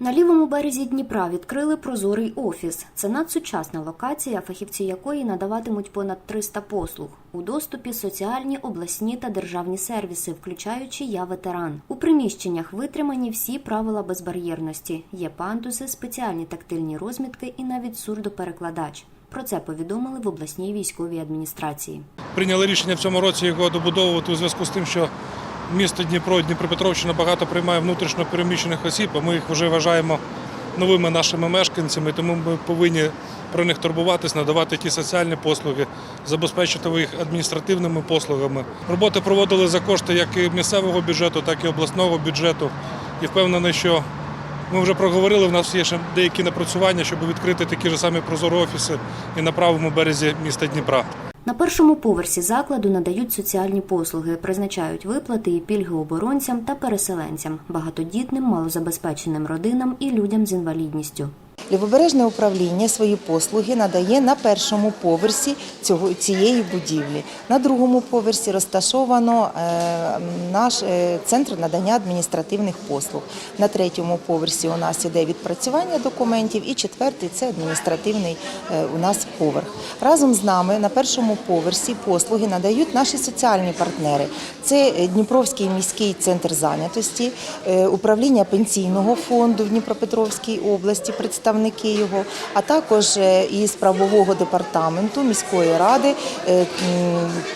На лівому березі Дніпра відкрили прозорий офіс. Це надсучасна локація, фахівці якої надаватимуть понад 300 послуг. У доступі соціальні, обласні та державні сервіси, включаючи Я ветеран. У приміщеннях витримані всі правила безбар'єрності. Є пандуси, спеціальні тактильні розмітки і навіть сурдоперекладач. Про це повідомили в обласній військовій адміністрації. Прийняли рішення в цьому році його добудовувати у зв'язку з тим, що місто Дніпро, Дніпропетровщина багато приймає внутрішньо переміщених осіб, а ми їх вже вважаємо новими нашими мешканцями, тому ми повинні про них турбуватись, надавати ті соціальні послуги, забезпечити їх адміністративними послугами. Роботи проводили за кошти як і місцевого бюджету, так і обласного бюджету. І впевнений, що ми вже проговорили, в нас є ще деякі напрацювання, щоб відкрити такі ж самі прозорі офіси і на правому березі міста Дніпра. На першому поверсі закладу надають соціальні послуги, призначають виплати і пільги оборонцям та переселенцям, багатодітним, малозабезпеченим родинам і людям з інвалідністю. Лівобережне управління свої послуги надає на першому поверсі цієї будівлі. На другому поверсі розташовано е, наш е, центр надання адміністративних послуг. На третьому поверсі у нас іде відпрацювання документів, і четвертий це адміністративний е, у нас поверх. Разом з нами на першому поверсі послуги надають наші соціальні партнери. Це Дніпровський міський центр зайнятості, управління пенсійного фонду в Дніпропетровській області, представники його, а також е, із правового департаменту міської ради е,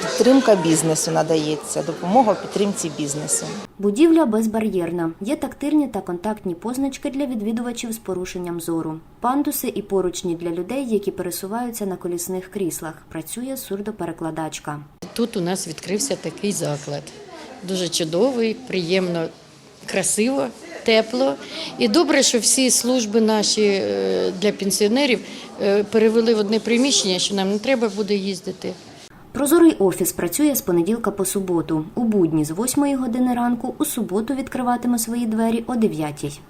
підтримка бізнесу надається, допомога в підтримці бізнесу. Будівля безбар'єрна. Є тактильні та контактні позначки для відвідувачів з порушенням зору, пандуси і поручні для людей, які пересуваються на колісних кріслах. Працює сурдоперекладачка. Тут у нас відкрився такий заклад. Дуже чудовий, приємно, красиво, тепло. І добре, що всі служби наші е, для пенсіонерів е, перевели в одне приміщення, що нам не треба буде їздити. Прозорий офіс працює з понеділка по суботу. У будні з 8 години ранку, у суботу відкриватиме свої двері о 9.